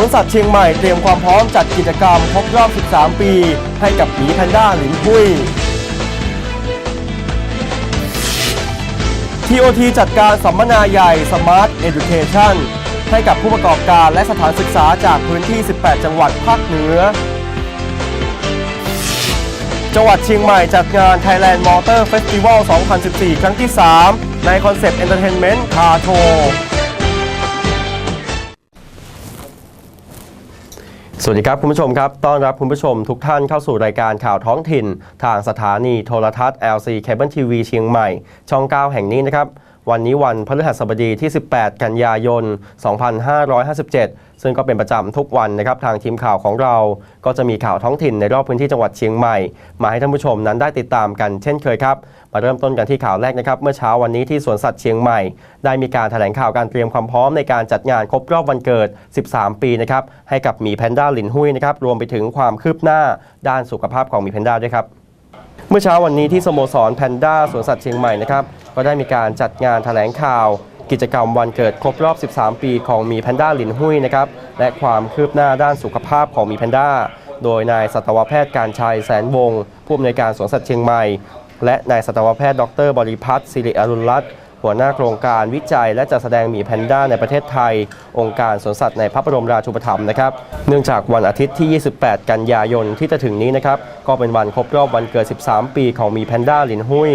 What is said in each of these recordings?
สวนสัตว์เชียงใหม่เตรียมความพร้อมจัดกิจกรรมครบรอบ 13 ปี ให้กับหมีแพนด้าหลินหุย TOT จัดการสัมมนาใหญ่ Smart Education ให้กับผู้ประกอบการและสถานศึกษาจากพื้นที่ 18 จังหวัดภาคเหนือ จังหวัดเชียงใหม่จัดงาน Thailand Motor Festival 2014 ครั้งที่ 3 ในคอนเซปต์ Entertainment Car Show สวัสดีครับ คุณผู้ชมครับ ต้อนรับคุณผู้ชมทุกท่านเข้าสู่รายการข่าวท้องถิ่น ทางสถานีโทรทัศน์ LC Cable TV เชียงใหม่ ช่อง 9 แห่งนี้นะครับ วันนี้วันพฤหัสบดีที่ 18 กันยายน 2557 ซึ่งก็เป็นประจำทุกวันนะครับทางทีมข่าวของเรา ก็จะมีข่าวท้องถิ่นในรอบพื้นที่จังหวัดเชียงใหม่ มาให้ท่านผู้ชมนั้นได้ติดตามกันเช่นเคยครับ มาเริ่มต้นกันที่ข่าวแรกนะครับ เมื่อเช้าวันนี้ที่สวนสัตว์เชียงใหม่ ได้มีการแถลงข่าวการเตรียมความพร้อมในการจัดงานครบรอบวันเกิด 13 ปีนะครับให้กับหมีแพนด้าหลินหุยนะครับรวมไปถึงความคืบหน้าด้านสุขภาพของหมีแพนด้าด้วยครับ เมื่อเช้าวันนี้ที่สโมสรแพนด้าสวนสัตว์เชียงใหม่นะครับก็ได้มีการจัดงานแถลงข่าว กิจกรรมวันเกิดครบรอบ 13 ปีของมีแพนด้าหลินหุยนะครับและความคืบหน้าด้านสุขภาพของมีแพนด้าโดยนายสัตวแพทย์การชัยแสนวงศ์ผู้อำนวยการสวนสัตว์เชียงใหม่ และนายสัตวแพทย์ดรบริพัฒน์สิริอรุณรัตน์ หัวหน้าโครงการวิจัยและจัดแสดงหมีแพนด้าในประเทศไทย องค์การสวนสัตว์ในพระบรมราชูปถัมภ์นะครับ เนื่องจากวันอาทิตย์ที่ 28 กันยายนที่จะถึงนี้นะครับก็เป็นวันครบรอบวันเกิด 13 ปีของหมีแพนด้าหลินหุย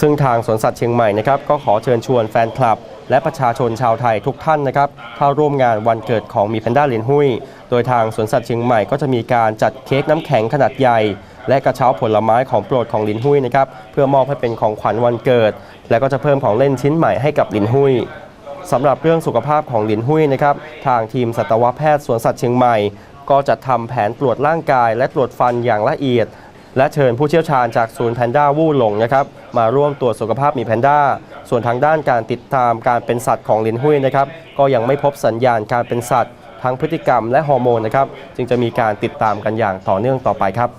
ซึ่งทางสวนสัตว์เชียงใหม่นะครับก็ขอเชิญชวนแฟนคลับ และประชาชนชาวไทยทุกท่านนะครับเข้าร่วมงานวันเกิดของหมีแพนด้าหลินหุยโดยทางสวนสัตว์เชียงใหม่ก็จะมีการจัดเค้กน้ำแข็งขนาดใหญ่ และกระเช้าผลไม้ของโปรดของลินหุยนะครับเพื่อมอบให้เป็นของขวัญวันเกิด และก็จะเพิ่มของเล่นชิ้นใหม่ให้กับลินหุยสำหรับเรื่องสุขภาพของลินหุยนะครับทางทีมสัตวแพทย์สวนสัตว์เชียงใหม่ ก็จะทำแผนตรวจร่างกาย และตรวจฟันอย่างละเอียด และเชิญผู้เชี่ยวชาญจากศูนย์แพนด้าวู่หลงนะครับมาร่วมตรวจสุขภาพมีแพนด้า ส่วนทางด้านการติดตามการเป็นสัตว์ของลินหุยนะครับก็ยังไม่พบสัญญาณการเป็นสัตว์ ทั้งพฤติกรรมและฮอร์โมนนะครับจึงจะมีการติดตามกันอย่างต่อเนื่องต่อไปครับ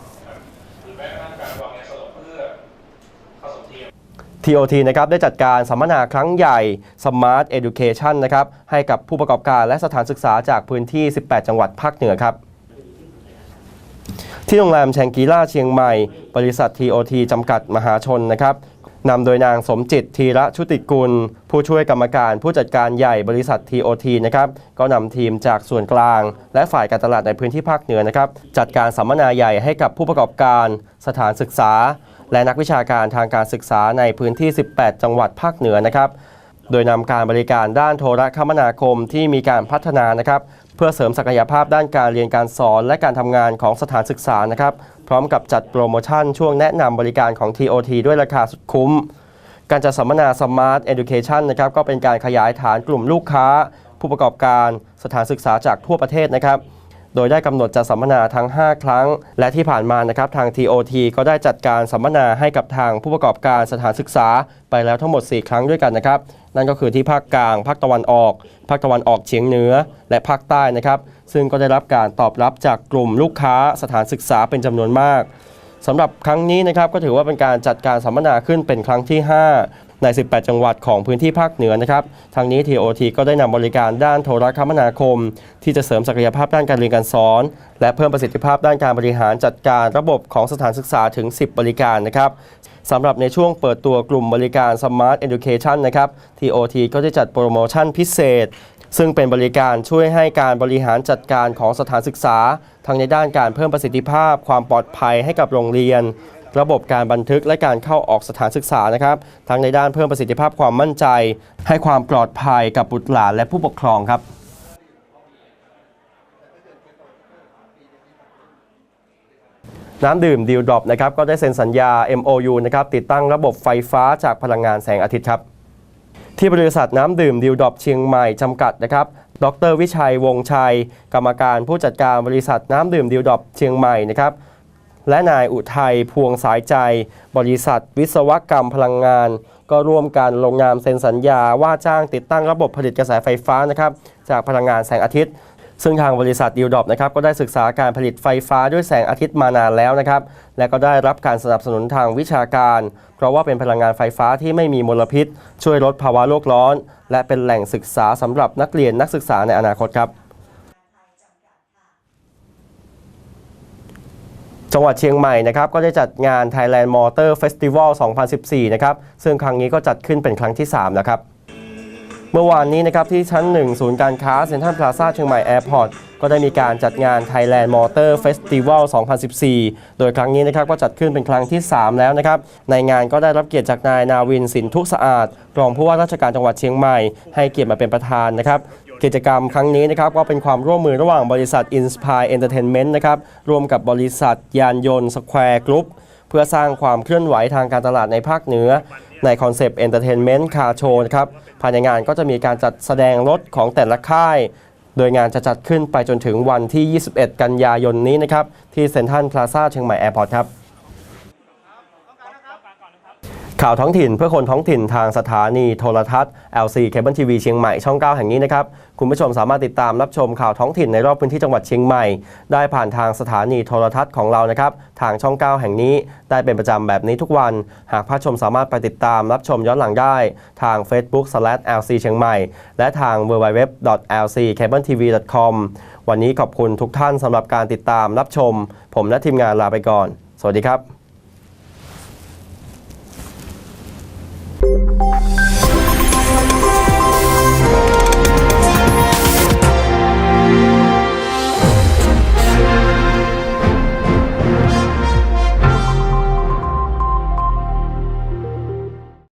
TOT นะครับได้จัดการสัมมนาครั้งใหญ่ Smart Education นะครับให้กับผู้ประกอบการและสถานศึกษาจากพื้นที่ 18 จังหวัดภาคเหนือครับที่โรงแรมแชงกีล่าเชียงใหม่ บริษัท TOT จำกัดมหาชนนะครับนำโดยนางสมจิตธีระชุติกุล ผู้ช่วยกรรมการผู้จัดการใหญ่บริษัท TOT นะครับก็นำทีมจากส่วนกลาง และฝ่ายการตลาดในพื้นที่ภาคเหนือนะครับจัดการสัมมนาใหญ่ให้กับผู้ประกอบการ สถานศึกษา และนักวิชาการทางการศึกษาในพื้นที่ 18 จังหวัดภาคเหนือนะครับ โดยนำการบริการด้านโทรคมนาคมที่มีการพัฒนานะครับเพื่อเสริมศักยภาพด้านการเรียนการสอนและการทำงานของสถานศึกษานะครับพร้อมกับจัดโปรโมชั่นช่วงแนะนำบริการของ TOT ด้วยราคาสุดคุ้ม การจัดสัมมนา Smart Education นะครับก็เป็นการขยายฐานกลุ่มลูกค้า ผู้ประกอบการสถานศึกษาจากทั่วประเทศนะครับ โดยได้กำหนดจะสัมมนาทั้ง 5 ครั้ง และที่ผ่านมานะครับทาง TOT ก็ได้จัดการสัมมนาให้กับทางผู้ประกอบการสถานศึกษา ไปแล้วทั้งหมด 4 ครั้งด้วยกันนะครับ นั่นก็คือที่ภาคกลาง ภาคตะวันออก ภาคตะวันออกเฉียงเหนือ และภาคใต้นะครับ ซึ่งก็ได้รับการตอบรับจากกลุ่มลูกค้าสถานศึกษาเป็นจำนวนมาก สำหรับครั้งนี้นะครับก็ถือว่าเป็นการจัดการสัมมนาขึ้นเป็นครั้งที่ 5 ใน 18 จังหวัดของพื้นที่ภาคเหนือนะครับ ทางนี้ TOT ก็ได้นำบริการด้านโทรคมนาคม ที่จะเสริมศักยภาพด้านการเรียนการสอน และเพิ่มประสิทธิภาพด้านการบริหารจัดการระบบของสถานศึกษาถึง 10 บริการนะครับสำหรับในช่วงเปิดตัวกลุ่มบริการ Smart Education นะครับ TOT ก็ได้จัดโปรโมชั่นพิเศษ ซึ่งเป็นบริการช่วยให้การบริหารจัดการของสถานศึกษา ทั้งในด้านการเพิ่มประสิทธิภาพ ความปลอดภัยให้กับโรงเรียน ระบบการบันทึกและการเข้าออกสถานศึกษานะครับ ทั้งในด้านเพิ่มประสิทธิภาพความมั่นใจ ให้ความปลอดภัยกับบุตรหลานและผู้ปกครองครับน้ำดื่มดิวดรอปนะครับก็ได้เซ็นสัญญา MOU นะครับติดตั้งระบบไฟฟ้าจากพลังงานแสงอาทิตย์ครับ ที่บริษัทน้ำดื่มดิวดอบเชียงใหม่จำกัดนะครับ ดรวิชัยวงศ์ชัย กรรมการผู้จัดการบริษัทน้ำดื่มดิวดอบเชียงใหม่นะครับและนายอุทัยพวงสายใจ บริษัทวิศวกรรมพลังงาน ก็ร่วมกันลงนามเซ็นสัญญาว่าจ้างติดตั้งระบบผลิตกระแสไฟฟ้านะครับจากพลังงานแสงอาทิตย์ ซึ่งทางบริษัทดิวดอปนะครับก็ได้ศึกษาการผลิตไฟฟ้าด้วยแสงอาทิตย์มานานแล้วนะครับและก็ได้รับการสนับสนุนทางวิชาการ เพราะว่าเป็นพลังงานไฟฟ้าที่ไม่มีมลพิษ ช่วยลดภาวะโลกร้อน และเป็นแหล่งศึกษาสำหรับนักเรียนนักศึกษาในอนาคตครับจังหวัดเชียงใหม่นะครับก็ได้จัดงาน Thailand Motor Festival 2014 นะครับซึ่งครั้งนี้ก็จัดขึ้นเป็นครั้งที่ล้วครับ เมื่อวานนี้นะครับที่ชั้น 1 ศูนย์การค้าเซ็นทรัลพลาซ่าเชียงใหม่แอร์พอร์ตก็ได้มีการจัดงาน Thailand Motor Festival 2014 โดยครั้งนี้นะครับก็จัดขึ้นเป็นครั้งที่ 3 แล้วนะครับ ในงานก็ได้รับเกียรติจากนายนาวินสินทุสะอาด รองผู้ว่าราชการจังหวัดเชียงใหม่ ให้เกียรติมาเป็นประธานนะครับกิจกรรมครั้งนี้นะครับก็เป็นความร่วมมือระหว่างบริษัท Inspire Entertainment นะครับร่วมกับบริษัทยานยนต์ Square Group เพื่อสร้างความเคลื่อนไหวทางการตลาดในภาคเหนือ ในคอนเซปต์เอนเตอร์เทนเมนต์คาโชนะครับภายในงานก็จะมีการจัดแสดงรถของแต่ละค่าย โดยงานจะจัดขึ้นไปจนถึงวันที่ 21 กันยายนนี้นะครับที่เซ็นทรัลพลาซ่าเชียงใหม่แอร์พอร์ตครับ ข่าวท้องถิ่นเพื่อคนท้องถิ่นทางสถานีโทรทัศน์ LC Cable TV เชียงใหม่ช่อง 9 แห่งนี้นะครับ คุณผู้ชมสามารถติดตามรับชมข่าวท้องถิ่นในรอบพื้นที่จังหวัดเชียงใหม่ ได้ผ่านทางสถานีโทรทัศน์ของเรานะครับ ทางช่อง 9 แห่งนี้ ได้เป็นประจำแบบนี้ทุกวัน หากผู้ชมสามารถไปติดตามรับชมย้อนหลังได้ ทาง Facebook/LC เชียงใหม่ และทาง www.lccabletv.com วันนี้ขอบคุณทุกท่านสำหรับการติดตามรับชม ผมและทีมงานลาไปก่อน สวัสดีครับ